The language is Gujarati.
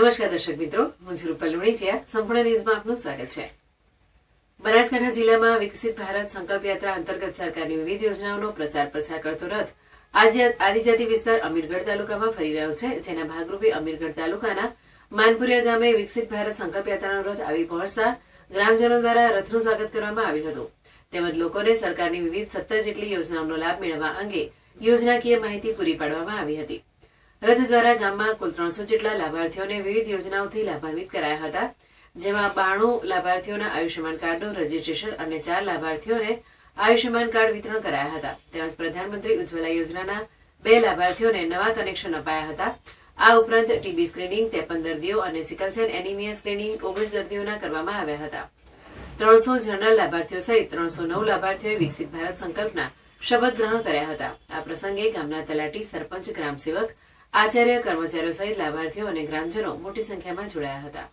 નમસ્કાર દર્શક મિત્રો, હું છું રૂપલ લુણીચિયા. સંપૂર્ણ ન્યૂઝમાં આપનું સ્વાગત છે. બનાસકાંઠા જિલ્લામાં વિકસિત ભારત સંકલ્પ યાત્રા અંતર્ગત સરકારની વિવિધ યોજનાઓનો પ્રચાર પ્રસાર કરતો રથ આદિજાતિ વિસ્તાર અમીરગઢ તાલુકામાં ફરી રહ્યો છે, જેના ભાગરૂપે અમીરગઢ તાલુકાના માનપુરિયા ગામે વિકસિત ભારત સંકલ્પ યાત્રાનો રથ આવી પહોંચતા ગ્રામજનો દ્વારા રથનું સ્વાગત કરવામાં આવ્યું હતું. તેમજ લોકોને સરકારની વિવિધ સત્તર જેટલી યોજનાઓનો લાભ મેળવવા અંગે યોજનાકીય માહિતી પૂરી પાડવામાં આવી હતી. રથ દ્વારા ગામમાં કુલ ત્રણસો જેટલા લાભાર્થીઓને વિવિધ યોજનાઓથી લાભાન્વિત કરાયા હતા, જેમાં બાણું લાભાર્થીઓના આયુષ્યમાન કાર્ડનું રજીસ્ટ્રેશન અને ચાર લાભાર્થીઓને આયુષ્યમાન કાર્ડ વિતરણ કરાયા હતા. તેમજ પ્રધાનમંત્રી ઉજ્જવલા યોજનાના બે લાભાર્થીઓને નવા કનેક્શન અપાયા હતા. આ ઉપરાંત ટીબી સ્ક્રીનિંગ, ત્રેપન દર્દીઓ અને સિકલસેલ એનિમિયા સ્ક્રીનિંગ ઓગણીસ દર્દીઓના કરવામાં આવ્યા હતા. ત્રણસો જનરલ લાભાર્થીઓ સહિત ત્રણસો નવ લાભાર્થીઓએ વિકસિત ભારત સંકલ્પના શપથ ગ્રહણ કર્યા હતા. આ પ્રસંગે ગામના તલાટી સરપંચ, ગ્રામસેવક આચાર્ય કર્મચારીઓ સહિત લાભાર્થીઓ અને ગ્રામજનો મોટી સંખ્યામાં જોડાયા હતા.